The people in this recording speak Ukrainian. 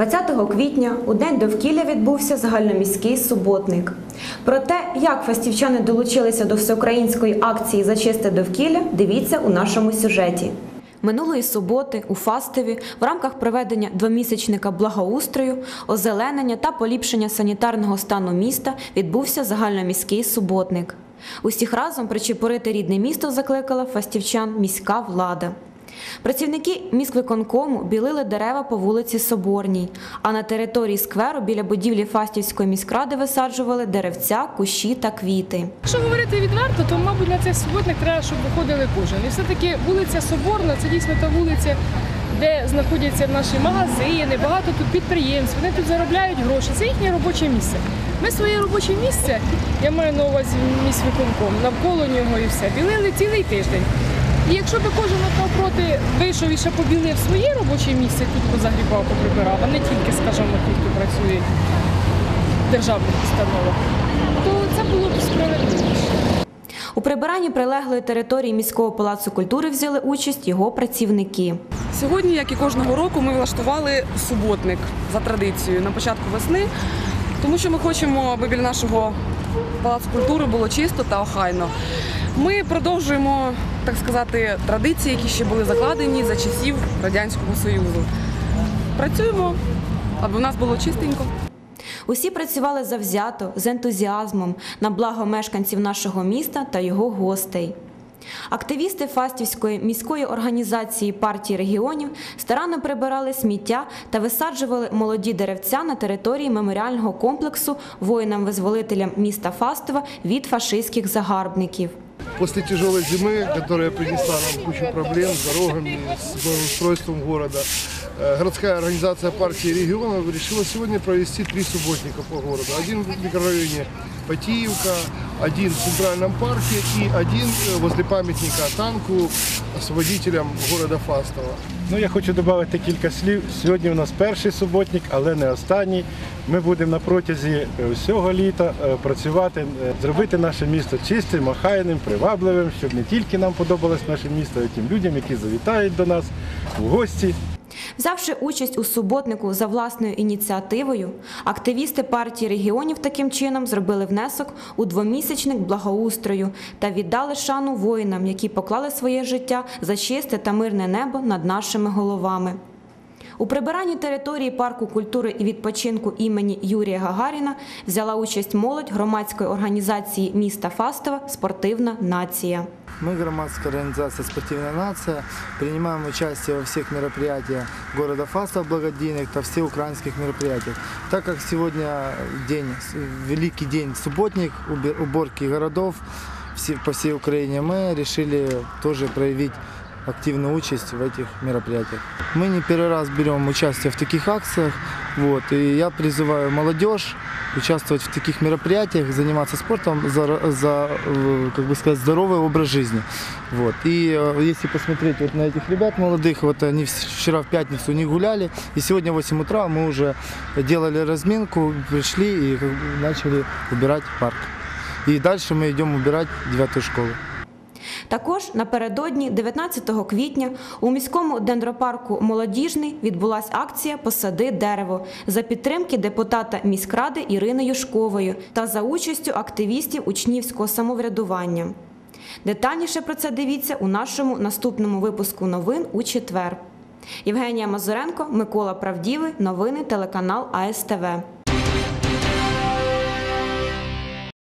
20 квітня у день довкілля відбувся загальноміський суботник. Про те, як фастівчани долучилися до всеукраїнської акції за чисте довкілля, дивіться у нашому сюжеті. Минулої суботи у Фастові в рамках проведення двомісячника благоустрою, озеленення та поліпшення санітарного стану міста відбувся загальноміський суботник. Усіх разом причепурити рідне місто закликала фастівчан міська влада. Працівники міськвиконкому білили дерева по вулиці Соборній, а на території скверу біля будівлі Фастівської міськради висаджували деревця, кущі та квіти. Якщо говорити відверто, то мабуть на цей суботник треба, щоб виходили кожен. І все-таки вулиця Соборна це дійсно та вулиця, де знаходяться наші магазини, багато тут підприємств. Вони тут заробляють гроші. Це їхнє робоче місце. Ми своє робоче місце, я маю на увазі міськвиконком, навколо нього і все, білили цілий тиждень. І якщо би кожен от навпроти вийшов і ще побілив своє робоче місце, тут позагрібав, поприбирав, а не тільки, скажімо, ті, хто працює в державних установах, то це було б справедливіше. У прибиранні прилеглої території міського палацу культури взяли участь його працівники. Сьогодні, як і кожного року, ми влаштували суботник за традицією на початку весни, тому що ми хочемо, аби біля нашого палацу культури було чисто та охайно. Ми продовжуємо, так сказати, традиції, які ще були закладені за часів Радянського Союзу. Працюємо, аби в нас було чистенько. Усі працювали завзято, з ентузіазмом на благо мешканців нашого міста та його гостей. Активісти Фастівської міської організації партії регіонів старанно прибирали сміття та висаджували молоді деревця на території меморіального комплексу воїнам-визволителям міста Фастова від фашистських загарбників После тяжелой зимы, которая принесла нам кучу проблем с дорогами, с благоустройством города, э, городская организация партии регионов решила сегодня провести три субботника по городу. Один в микрорайоне Потиевка, один в Центральном парке и один э, возле памятника танку освободителям города Фастова. Ну, я хочу додати кілька слів. Сьогодні у нас перший суботник, але не останній. Ми будемо на протязі е, всього літа е, працювати, е, зробити наше місто чистим, охайним, привабливим, щоб не тільки нам подобалось наше місто, а й тим людям, які завітають до нас в гості. Взявши участь у суботнику за власною ініціативою, активісти партії регіонів таким чином зробили внесок у двомісячник благоустрою та віддали шану воїнам, які поклали своє життя за чисте та мирне небо над нашими головами. У прибиранні території парку культури і відпочинку імені Юрія Гагаріна взяла участь молодь громадської організації міста Фастова Спортивна нація. Мы, громадская организация «Спортивная нация», принимаем участие во всех мероприятиях города Фастов благодійных, то все украинских мероприятиях. Так как сегодня день, великий день субботник, убе- уборки городов все- по всей Украине, мы решили тоже проявить Активную участь в этих мероприятиях. Мы не первый раз берем участие в таких акциях, вот, и я призываю молодежь участвовать в таких мероприятиях, заниматься спортом за, за э, как бы сказать, здоровый образ жизни. Вот. И э, если посмотреть вот на этих ребят молодых, вот они вчера в пятницу не гуляли, и сегодня в 8 утра мы уже делали разминку, пришли и как бы начали убирать парк. И дальше мы идем убирать девятую школу. Також напередодні, 19 квітня, у міському дендропарку Молодіжний відбулася акція Посади дерево за підтримки депутата міськради Ірини Юшкової та за участю активістів учнівського самоврядування. Детальніше про це дивіться у нашому наступному випуску новин у четвер. Євгенія Мазуренко, Микола Правдівий, новини телеканал АСТВ.